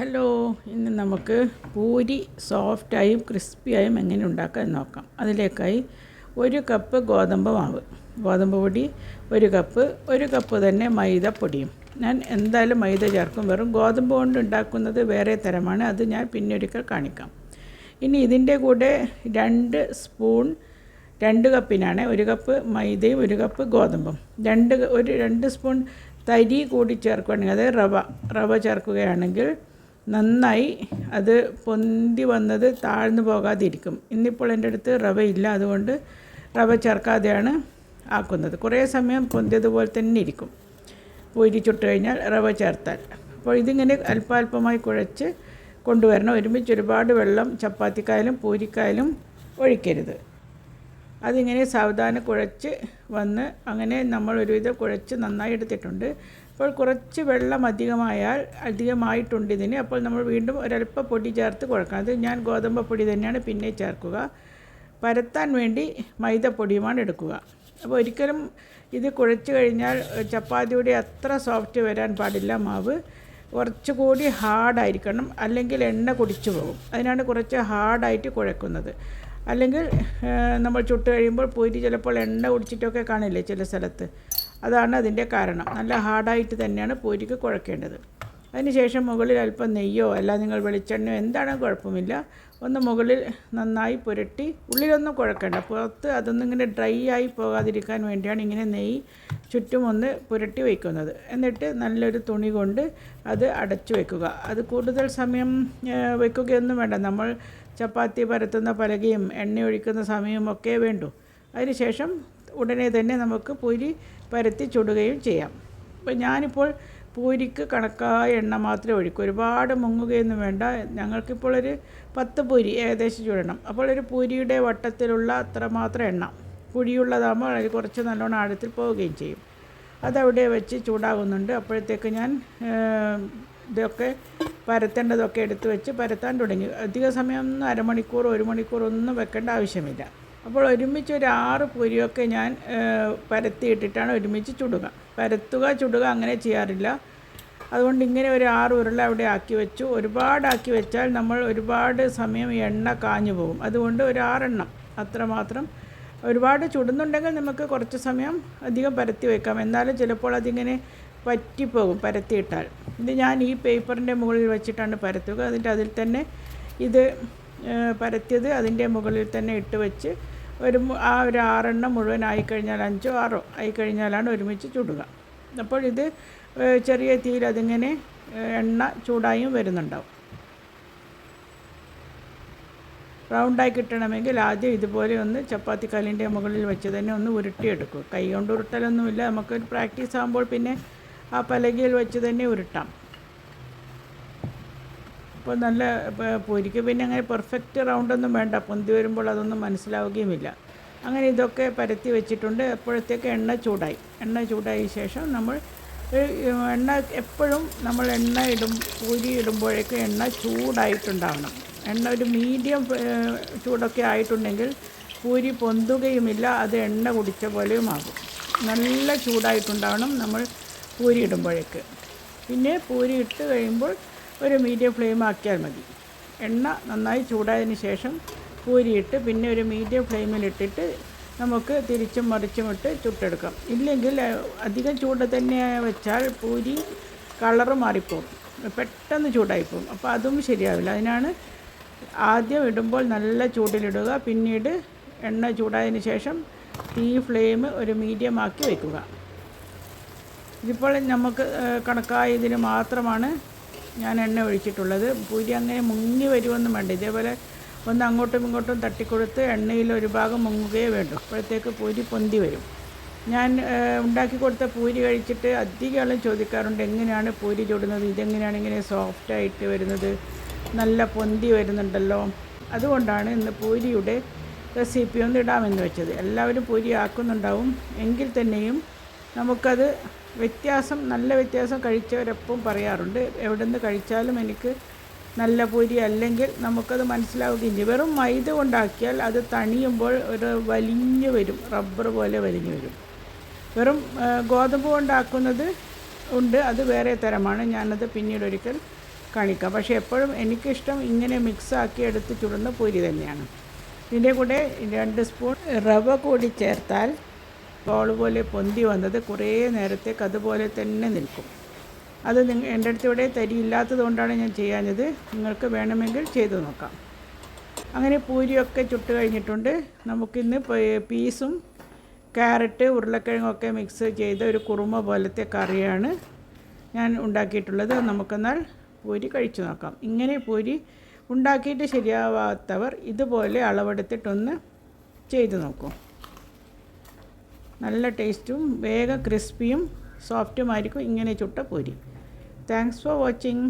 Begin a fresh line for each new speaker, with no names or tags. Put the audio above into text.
Hello ഇന്ന് നമുക്ക് പൂരി സോഫ്റ്റായും ക്രിസ്പിയായും എങ്ങനെ ഉണ്ടാക്കാം എന്ന് നോക്കാം. അതിലേക്കായി ഒരു കപ്പ് ഗോതമ്പ് മാവ് ഗോതമ്പ് പൊടി ഒരു കപ്പ് ഒരു കപ്പ് തന്നെ മൈദപ്പൊടിയും. ഞാൻ എന്തായാലും മൈദ ചേർക്കും. വെറും ഗോതമ്പ് കൊണ്ട് ഉണ്ടാക്കുന്നത് വേറെ തരമാണ്. അത് ഞാൻ പിന്നെ ഒരിക്കൽ കാണിക്കാം. ഇനി ഇതിന്റെ കൂടെ രണ്ട് സ്പൂൺ രണ്ട് കപ്പിനാണ് ഒരു കപ്പ് മൈദയും ഒരു കപ്പ് ഗോതമ്പും. രണ്ട് ഒരു രണ്ട് സ്പൂൺ തരി കൂടി ചേർക്കുകയാണെങ്കിൽ അതായത് റവ റവ ചേർക്കുകയാണെങ്കിൽ നന്നായി അത് പൊന്തി വന്നത് താഴ്ന്നു പോകാതിരിക്കും. ഇന്നിപ്പോൾ എന്റെ അടുത്ത് റവ ഇല്ല അതുകൊണ്ട് റവ ചേർക്കാതെയാണ് ആക്കുന്നത്. കുറേ സമയം പൊന്തിയതുപോലെ തന്നെ ഇരിക്കും. ചുട്ട് കഴിഞ്ഞാൽ റവ ചേർത്താൽ. അപ്പോൾ ഇതിങ്ങനെ അല്പാൽപമായി കുഴച്ച് കൊണ്ടുവരണം. ഒരുമിച്ച് ഒരുപാട് വെള്ളം ചപ്പാത്തിക്കായാലും പൂരിക്കായാലും ഒഴിക്കരുത്. അതിങ്ങനെ സാവധാനം കുഴച്ച് വന്ന് അങ്ങനെ നമ്മൾ ഒരുവിധം കുഴച്ച് നന്നായി എടുത്തിട്ടുണ്ട്. അപ്പോൾ കുറച്ച് വെള്ളം അധികമായാൽ അധികമായിട്ടുണ്ട് ഇതിന്. അപ്പോൾ നമ്മൾ വീണ്ടും ഒരല്പ പൊടി ചേർത്ത് കുഴക്കണം. അത് ഞാൻ ഗോതമ്പ് പൊടി തന്നെയാണ് പിന്നെ ചേർക്കുക. പരത്താൻ വേണ്ടി മൈദപ്പൊടിയുമാണ് എടുക്കുക. അപ്പോൾ ഒരിക്കലും ഇത് കുഴച്ച് കഴിഞ്ഞാൽ ചപ്പാത്തിയുടെ അത്ര സോഫ്റ്റ് വരാൻ പാടില്ല മാവ്. കുറച്ചുകൂടി ഹാർഡായിരിക്കണം അല്ലെങ്കിൽ എണ്ണ കുടിച്ചു പോകും. അതിനാണ് കുറച്ച് ഹാർഡായിട്ട് കുഴക്കുന്നത്. അല്ലെങ്കിൽ നമ്മൾ ചുട്ട് കഴിയുമ്പോൾ പൂരി ചിലപ്പോൾ എണ്ണ കുടിച്ചിട്ടൊക്കെ കാണില്ലേ ചില സ്ഥലത്ത്. അതാണ് അതിന്റെ കാരണം. നല്ല ഹാർഡായിട്ട് തന്നെയാണ് പൂരിക്ക് കുഴക്കേണ്ടത്. അതിനുശേഷം മുകളിൽ അല്പം നെയ്യോ അല്ല നിങ്ങൾ വെളിച്ചെണ്ണയോ എന്താണോ കുഴപ്പമില്ല ഒന്ന് മുകളിൽ നന്നായി പുരട്ടി ഉള്ളിലൊന്നും കുഴക്കേണ്ട. പുറത്ത് അതൊന്നും ഇങ്ങനെ ഡ്രൈ ആയി പോകാതിരിക്കാൻ വേണ്ടിയാണ് ഇങ്ങനെ നെയ്യ് ചുറ്റും ഒന്ന് പുരട്ടി വയ്ക്കുന്നത്. എന്നിട്ട് നല്ലൊരു തുണി കൊണ്ട് അത് അടച്ചു വെക്കുക അത് കൂടുതൽ സമയം വെക്കുകയൊന്നും വേണ്ട. നമ്മൾ ചപ്പാത്തി പരത്തുന്ന പലകയും എണ്ണ ഒഴിക്കുന്ന സമയവും ഒക്കെ വേണ്ടു. അതിനുശേഷം ഉടനെ തന്നെ നമുക്ക് പൂരി പരത്തി ചുടുകയും ചെയ്യാം. അപ്പോൾ ഞാനിപ്പോൾ പൂരിക്ക് കണക്കായ എണ്ണ മാത്രമേ ഒഴിക്കൂ. ഒരുപാട് മുങ്ങുകയൊന്നും വേണ്ട. ഞങ്ങൾക്കിപ്പോൾ ഒരു പത്ത് പൂരി ഏകദേശം ചുടണം. അപ്പോൾ ഒരു പൂരിയുടെ വട്ടത്തിലുള്ള അത്രമാത്രം എണ്ണ. കുഴിയുള്ളതാകുമ്പോൾ അതിൽ കുറച്ച് നല്ലോണം ആഴത്തിൽ പോവുകയും ചെയ്യും. അതവിടെ വെച്ച് ചൂടാകുന്നുണ്ട്. അപ്പോഴത്തേക്ക് ഞാൻ ഇതൊക്കെ പരത്തേണ്ടതൊക്കെ എടുത്തു വെച്ച് പരത്താൻ തുടങ്ങി. അധിക സമയമൊന്നും അരമണിക്കൂർ ഒരു മണിക്കൂർ ഒന്നും വെക്കേണ്ട ആവശ്യമില്ല. അപ്പോൾ ഒരുമിച്ച് ഒരു ആറ് പൊരിയൊക്കെ ഞാൻ പരത്തിയിട്ടിട്ടാണ് ഒരുമിച്ച് ചുടുക. പരത്തുക ചുടുക അങ്ങനെ ചെയ്യാറില്ല. അതുകൊണ്ട് ഇങ്ങനെ ഒരു ആറ് ഉരുള അവിടെ ആക്കി വെച്ചു. ഒരുപാടാക്കി വെച്ചാൽ നമ്മൾ ഒരുപാട് സമയം എണ്ണ കാഞ്ഞു പോകും. അതുകൊണ്ട് ഒരു ആറെണ്ണം അത്രമാത്രം. ഒരുപാട് ചുടുന്നുണ്ടെങ്കിൽ നമുക്ക് കുറച്ച് സമയം അധികം പരത്തി വയ്ക്കാം എന്നാലും ചിലപ്പോൾ അതിങ്ങനെ പറ്റിപ്പോകും പരത്തിയിട്ടാൽ. ഇത് ഞാൻ ഈ പേപ്പറിന്റെ മുകളിൽ വെച്ചിട്ടാണ് പരത്തുക. അതിന്റെ അതിൽ തന്നെ ഇത് പരത്തിയത് അതിന്റെ മുകളിൽ തന്നെ ഇട്ട് വെച്ച് ഒരു ആ ഒരു ആറെണ്ണം മുഴുവൻ ആയിക്കഴിഞ്ഞാൽ അഞ്ചോ ആറോ ആയിക്കഴിഞ്ഞാലാണ് ഒരുമിച്ച് ചുടുക. അപ്പോൾ ഇത് ചെറിയ തീയിൽ അതിങ്ങനെ എണ്ണ ചൂടായും വരുന്നുണ്ടാവും. റൗണ്ടായി കിട്ടണമെങ്കിൽ ആദ്യം ഇതുപോലെ ഒന്ന് ചപ്പാത്തി കല്ലിന്റെ മുകളിൽ വെച്ച് തന്നെ ഒന്ന് ഉരുട്ടിയെടുക്കും കൈ കൊണ്ട് ഉരുട്ടലൊന്നുമില്ല. നമുക്കൊരു പ്രാക്ടീസ് ആകുമ്പോൾ പിന്നെ ആ പലകയിൽ വെച്ച് തന്നെ ഉരുട്ടാം. അപ്പോൾ നല്ല പൊരിക്ക് പിന്നെ അങ്ങനെ പെർഫെക്റ്റ് റൗണ്ടൊന്നും വേണ്ട. പൊന്തി വരുമ്പോൾ അതൊന്നും മനസ്സിലാവുകയുമില്ല. അങ്ങനെ ഇതൊക്കെ പരത്തി വെച്ചിട്ടുണ്ട്. എപ്പോഴത്തേക്ക് എണ്ണ ചൂടായി. എണ്ണ ചൂടായ ശേഷം നമ്മൾ എണ്ണ എപ്പോഴും നമ്മൾ എണ്ണ ഇടും പൂരി ഇടുമ്പോഴേക്കും എണ്ണ ചൂടായിട്ടുണ്ടാവണം. എണ്ണ ഒരു മീഡിയം ചൂടൊക്കെ ആയിട്ടുണ്ടെങ്കിൽ പൂരി പൊന്തുകയുമില്ല. അത് എണ്ണ കുടിച്ച പോലെയും ആകും നല്ല ചൂടായിട്ടുണ്ടാവണം. നമ്മൾ പൂരി ഇടുമ്പോഴേക്ക്. പിന്നെ പൂരി ഇട്ട് കഴിയുമ്പോൾ ഒരു മീഡിയം ഫ്ലെയിം ആക്കിയാൽ മതി. എണ്ണ നന്നായി ചൂടായതിന് ശേഷം പൂരിയിട്ട് പിന്നെ ഒരു മീഡിയം ഫ്ലെയിമിലിട്ടിട്ട് നമുക്ക് തിരിച്ചും മറിച്ചും ഇട്ട് ചുട്ടെടുക്കാം. ഇല്ലെങ്കിൽ അധികം ചൂട് തന്നെ വെച്ചാൽ പൂരി കളറ് മാറിപ്പോവും. പെട്ടെന്ന് ചൂടായിപ്പോവും അപ്പോൾ അതും ശരിയാവില്ല. അതിനാണ് ആദ്യം ഇടുമ്പോൾ നല്ല ചൂടിലിടുക. പിന്നീട് എണ്ണ ചൂടായതിന് ശേഷം തീ ഫ്ലെയിം ഒരു മീഡിയം ആക്കി വയ്ക്കുക ഇതിപ്പോൾ നമുക്ക് കണക്കായ ഇതിന് മാത്രമാണ് ഞാൻ എണ്ണ ഒഴിച്ചിട്ടുള്ളത്. പൂരി അങ്ങനെ മുങ്ങി വരുമെന്നും വേണ്ട. ഇതേപോലെ ഒന്ന് അങ്ങോട്ടും ഇങ്ങോട്ടും തട്ടിക്കൊടുത്ത് എണ്ണയിൽ ഒരു ഭാഗം മുങ്ങുകയേ വേണ്ടു. അപ്പോഴത്തേക്ക് പൂരി പൊന്തി വരും. ഞാൻ ഉണ്ടാക്കി കൊടുത്ത പൂരി കഴിച്ചിട്ട് അധികം ചോദിക്കാറുണ്ട് എങ്ങനെയാണ് പൂരി ചുടുന്നത്? ഇതെങ്ങനെയാണ് ഇങ്ങനെ സോഫ്റ്റായിട്ട് വരുന്നത്? നല്ല പൊന്തി വരുന്നുണ്ടല്ലോ? അതുകൊണ്ടാണ് ഇന്ന് പൂരിയുടെ റെസിപ്പി ഒന്ന് ഇടാമെന്ന് വെച്ചത്. എല്ലാവരും പൂരി ആക്കുന്നുണ്ടാവും. എങ്കിൽ തന്നെയും നമുക്കത് വ്യത്യാസം നല്ല വ്യത്യാസം കഴിച്ചവരെപ്പം പറയാറുണ്ട്. എവിടെ നിന്ന് കഴിച്ചാലും എനിക്ക് നല്ല പൂരി അല്ലെങ്കിൽ നമുക്കത് മനസ്സിലാവുകയും വെറും മൈദ കൊണ്ടാക്കിയാൽ അത് തണിയുമ്പോൾ ഒരു വലിഞ്ഞു വരും റബ്ബർ പോലെ വലിഞ്ഞു വരും. വെറും ഗോതമ്പ് കൊണ്ടാക്കുന്നത് ഉണ്ട്. അത് വേറെ തരമാണ്. ഞാനത് പിന്നീട് ഒരിക്കൽ കാണിക്കാം. പക്ഷേ എപ്പോഴും എനിക്കിഷ്ടം ഇങ്ങനെ മിക്സാക്കി എടുത്ത് ചുടുന്ന പൂരി തന്നെയാണ്. ഇതിന്റെ കൂടെ രണ്ട് സ്പൂൺ റവ കൂടി ചേർത്താൽ ബോൾ പോലെ പൊന്തി വന്നത് കുറേ നേരത്തേക്ക് അതുപോലെ തന്നെ നിൽക്കും. അത് നിങ്ങൾ എന്റെ അടുത്ത് ഇവിടെ തരി ഇല്ലാത്തത് കൊണ്ടാണ് ഞാൻ ചെയ്യാഞ്ഞത്. നിങ്ങൾക്ക് വേണമെങ്കിൽ ചെയ്തു നോക്കാം. അങ്ങനെ പൂരിയൊക്കെ ചുട്ട് കഴിഞ്ഞിട്ടുണ്ട്. നമുക്കിന്ന് പീസും ക്യാരറ്റ് ഉരുളക്കിഴങ്ങൊക്കെ മിക്സ് ചെയ്ത ഒരു കുറുമ പോലത്തെ കറിയാണ് ഞാൻ ഉണ്ടാക്കിയിട്ടുള്ളത്. നമുക്കെന്നാൽ പൂരി കഴിച്ചു നോക്കാം. ഇങ്ങനെ പൂരി ഉണ്ടാക്കിയിട്ട് ശരിയാവാത്തവർ ഇതുപോലെ അളവെടുത്തിട്ടൊന്ന് ചെയ്തു നോക്കൂ. നല്ല ടേസ്റ്റും വേഗം ക്രിസ്പിയും സോഫ്റ്റുമായിരിക്കും ഇങ്ങനെ ചുട്ട പൂരി. Thanks for watching